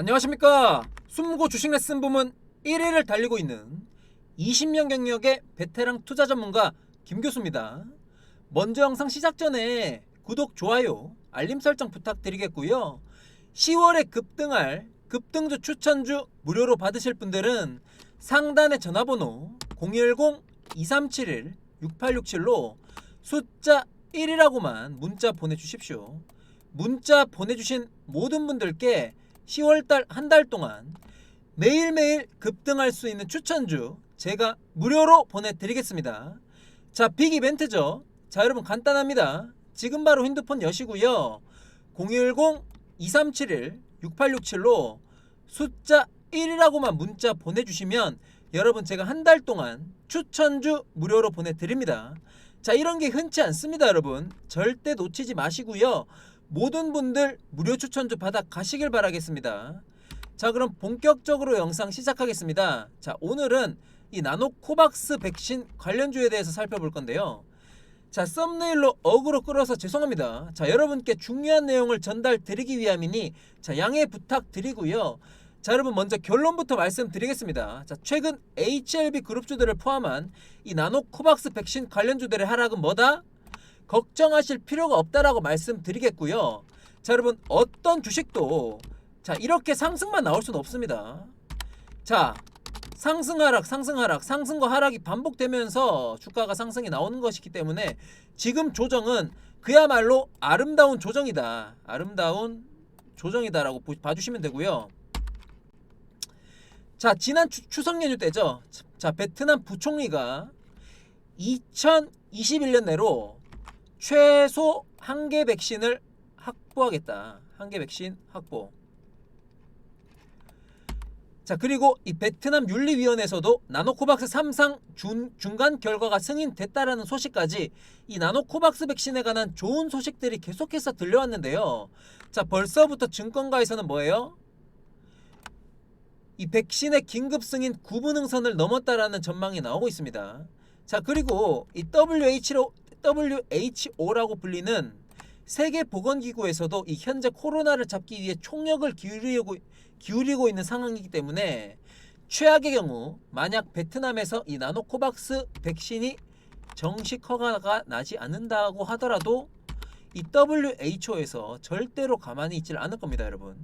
안녕하십니까 숨고 주식 레슨 부문 1위를 달리고 있는 20년 경력의 베테랑 투자 전문가 김 교수입니다. 먼저 영상 시작 전에 구독, 좋아요, 알림 설정 부탁드리겠고요. 10월에 급등할 급등주 추천주 무료로 받으실 분들은 상단의 전화번호 010-2371-6867로 숫자 1이라고만 문자 보내주십시오. 문자 보내주신 모든 분들께 10월달 한 달 동안 매일매일 급등할 수 있는 추천주 제가 무료로 보내드리겠습니다. 자, 빅 이벤트죠. 자, 여러분 간단합니다. 지금 바로 핸드폰 여시고요. 010-2371-6867로 숫자 1이라고만 문자 보내주시면 여러분 제가 한 달 동안 추천주 무료로 보내드립니다. 자, 이런 게 흔치 않습니다, 여러분. 절대 놓치지 마시고요. 모든 분들 무료 추천주 받아 가시길 바라겠습니다. 자, 그럼 본격적으로 영상 시작하겠습니다. 자, 오늘은 이 나노코박스 백신 관련주에 대해서 살펴볼 건데요. 자, 썸네일로 어그로 끌어서 죄송합니다. 자, 여러분께 중요한 내용을 전달 드리기 위함이니 자, 양해 부탁드리고요. 자, 여러분 먼저 결론부터 말씀드리겠습니다. 자, 최근 HLB 그룹주들을 포함한 이 나노코박스 백신 관련주들의 하락은 뭐다? 걱정하실 필요가 없다라고 말씀드리겠고요. 자, 여러분 어떤 주식도 자, 이렇게 상승만 나올 수는 없습니다. 자, 상승 하락, 상승 하락, 상승과 하락이 반복되면서 주가가 상승이 나오는 것이기 때문에 지금 조정은 그야말로 아름다운 조정이다. 아름다운 조정이다라고 보- 봐주시면 되고요. 자, 지난 추, 추석 연휴 때죠. 자, 베트남 부총리가 2021년 내로 최소 한 개 백신을 확보하겠다. 한 개 백신 확보. 자 그리고 이 베트남 윤리위원회에서도 나노코박스 3상 중, 중간 결과가 승인됐다라는 소식까지 이 나노코박스 백신에 관한 좋은 소식들이 계속해서 들려왔는데요. 자 벌써부터 증권가에서는 뭐예요? 이 백신의 긴급 승인 구분응선을 넘었다라는 전망이 나오고 있습니다. 자 그리고 이 WHO WHO라고 불리는 세계 보건기구에서도 이 현재 코로나를 잡기 위해 총력을 기울이고 기울이고 있는 상황이기 때문에 최악의 경우 만약 베트남에서 이 나노코박스 백신이 정식 허가가 나지 않는다고 하더라도 이 WHO에서 절대로 가만히 있질 않을 겁니다, 여러분.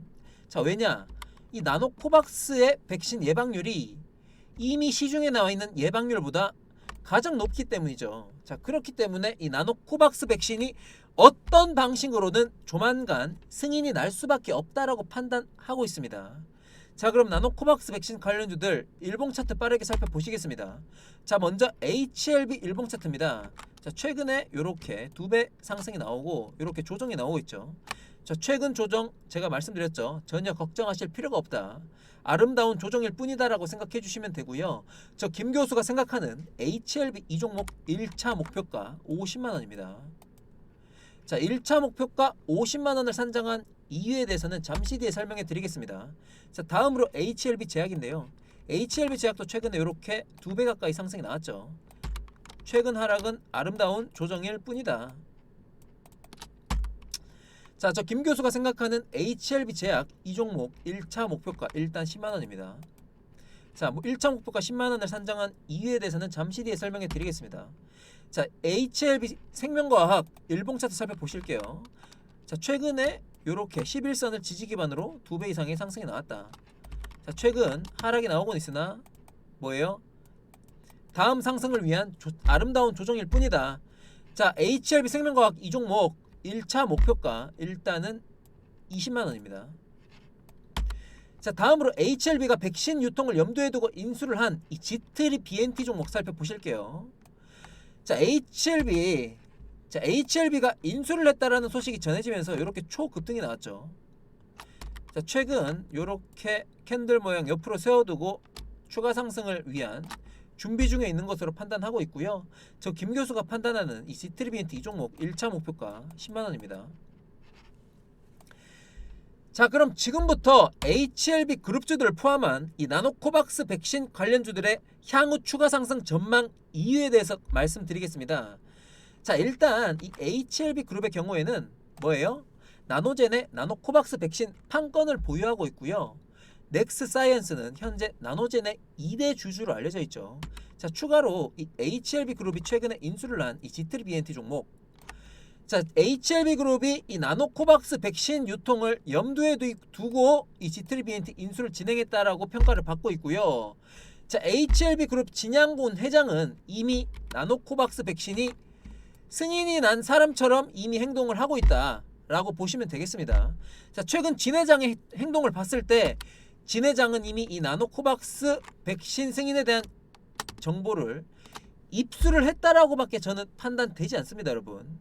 자, 왜냐? 이 나노코박스의 백신 예방률이 이미 시중에 나와 있는 예방률보다 가장 높기 때문이죠. 자, 그렇기 때문에 이 나노코박스 백신이 어떤 방식으로든 조만간 승인이 날 수밖에 없다라고 판단하고 있습니다. 자, 그럼 나노코박스 백신 관련주들 일봉 차트 빠르게 살펴보시겠습니다. 자, 먼저 HLB 일봉 차트입니다. 자, 최근에 이렇게 두 배 상승이 나오고 이렇게 조정이 나오고 있죠. 자, 최근 조정 제가 말씀드렸죠. 전혀 걱정하실 필요가 없다. 아름다운 조정일 뿐이다라고 생각해 주시면 되고요. 저 김 교수가 생각하는 HLB 이 종목 1차 목표가 50만 원입니다. 자, 1차 목표가 50만 원을 산정한 이유에 대해서는 잠시 뒤에 설명해 드리겠습니다. 자, 다음으로 HLB 제약인데요. HLB 제약도 최근에 이렇게 두 배 가까이 상승이 나왔죠. 최근 하락은 아름다운 조정일 뿐이다. 자, 저 김 교수가 생각하는 HLB 제약 이 종목 1차 목표가 일단 10만 원입니다. 자, 뭐 1차 목표가 10만 원을 산정한 이유에 대해서는 잠시 뒤에 설명해 드리겠습니다. 자, HLB 생명과학 일봉 차트 살펴보실게요. 자, 최근에 이렇게 11선을 지지 기반으로 두 배 이상의 상승이 나왔다. 자, 최근 하락이 나오곤 있으나 뭐예요? 다음 상승을 위한 조- 아름다운 조정일 뿐이다. 자, HLB 생명과학 이 종목 1차 목표가 일단은 20만 원입니다. 자, 다음으로 HLB가 백신 유통을 염두에 두고 인수를 한 이 지트리 BNT 종목 살펴보실게요. 자, HLB 자, HLB가 인수를 했다라는 소식이 전해지면서 이렇게 초급등이 나왔죠. 자, 최근 이렇게 캔들 모양 옆으로 세워두고 추가 상승을 위한 준비 중에 있는 것으로 판단하고 있고요. 저 김 교수가 판단하는 이 시트리비엔트 이 종목 1차 목표가 10만 원입니다. 자, 그럼 지금부터 HLB 그룹주들을 포함한 이 나노코박스 백신 관련주들의 향후 추가 상승 전망 이유에 대해서 말씀드리겠습니다. 자, 일단 이 HLB 그룹의 경우에는 뭐예요? 나노젠의 나노코박스 백신 판권을 보유하고 있고요. 넥스 사이언스는 현재 나노젠의 2대 주주로 알려져 있죠. 자 추가로 이 HLB 그룹이 최근에 인수를 한이 G3BNT 종목. 자 HLB 그룹이 이 나노코박스 백신 유통을 염두에 두- 두고 이 G3BNT 인수를 진행했다라고 평가를 받고 있고요. 자 HLB 그룹 진양군 회장은 이미 나노코박스 백신이 승인이 난 사람처럼 이미 행동을 하고 있다라고 보시면 되겠습니다. 자 최근 진 회장의 행동을 봤을 때 진 회장은 이미 이 나노코박스 백신 승인에 대한 정보를 입수를 했다라고밖에 저는 판단되지 않습니다, 여러분.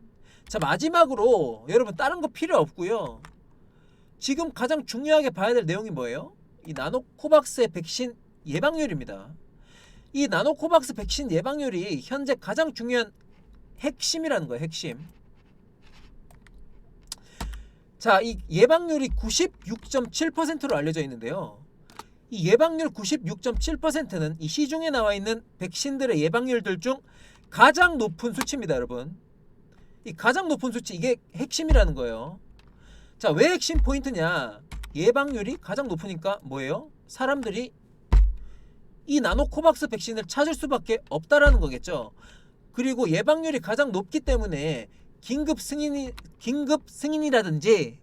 자 마지막으로 여러분 다른 거 필요 없고요. 지금 가장 중요하게 봐야 될 내용이 뭐예요? 이 나노코박스의 백신 예방률입니다. 이 나노코박스 백신 예방률이 현재 가장 중요한 핵심이라는 거예요, 핵심. 자, 이 예방률이 96.7%로 알려져 있는데요. 이 예방률 96.7%는 이 시중에 나와 있는 백신들의 예방률들 중 가장 높은 수치입니다, 여러분. 이 가장 높은 수치 이게 핵심이라는 거예요. 자, 왜 핵심 포인트냐? 예방률이 가장 높으니까 뭐예요? 사람들이 이 나노코박스 백신을 찾을 수밖에 없다라는 거겠죠. 그리고 예방률이 가장 높기 때문에 긴급 승인이 긴급 승인이라든지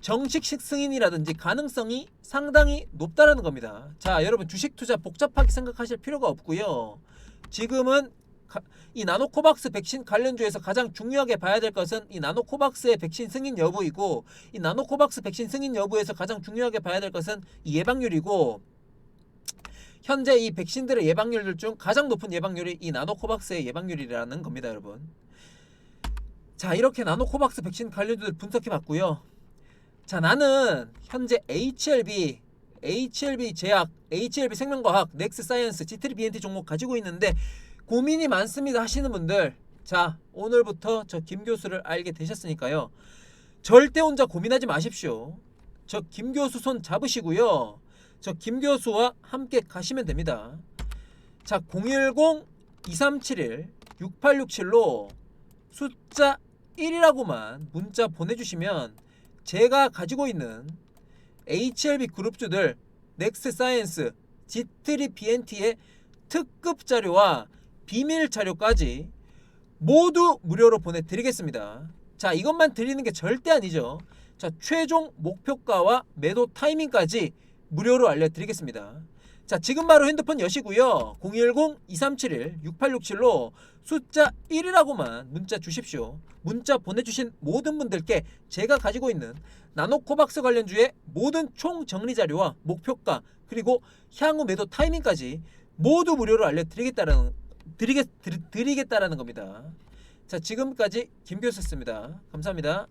정식식 승인이라든지 가능성이 상당히 높다라는 겁니다. 자, 여러분 주식 투자 복잡하게 생각하실 필요가 없고요. 지금은 가- 이 나노코박스 백신 관련주에서 가장 중요하게 봐야 될 것은 이 나노코박스의 백신 승인 여부이고 이 나노코박스 백신 승인 여부에서 가장 중요하게 봐야 될 것은 이 예방률이고 현재 이 백신들의 예방률들 중 가장 높은 예방률이 이 나노코박스의 예방률이라는 겁니다, 여러분. 자, 이렇게 나노코박스 백신 관련주들 분석해 봤고요. 자, 나는 현재 HLB, HLB 제약, HLB 생명과학, 넥스 사이언스, G3BNT 종목 가지고 있는데 고민이 많습니다 하시는 분들, 자, 오늘부터 저 김 교수를 알게 되셨으니까요. 절대 혼자 고민하지 마십시오. 저 김 교수 손 잡으시고요. 저 김 교수와 함께 가시면 됩니다. 자, 010-2371-6867로 숫자 1이라고만 문자 보내주시면 제가 가지고 있는 HLB 그룹주들 넥스 사이언스, G3 BNT의 특급 자료와 비밀 자료까지 모두 무료로 보내드리겠습니다. 자, 이것만 드리는 게 절대 아니죠. 자, 최종 목표가와 매도 타이밍까지 무료로 알려드리겠습니다. 자, 지금 바로 핸드폰 여시고요. 010-2371-6867로 숫자 1이라고만 문자 주십시오. 문자 보내주신 모든 분들께 제가 가지고 있는 나노코박스 관련주의 모든 총 정리 자료와 목표가 그리고 향후 매도 타이밍까지 모두 무료로 알려드리겠다라는 드리겠, 드리, 드리겠다라는 겁니다. 자 지금까지 김 교수였습니다. 감사합니다.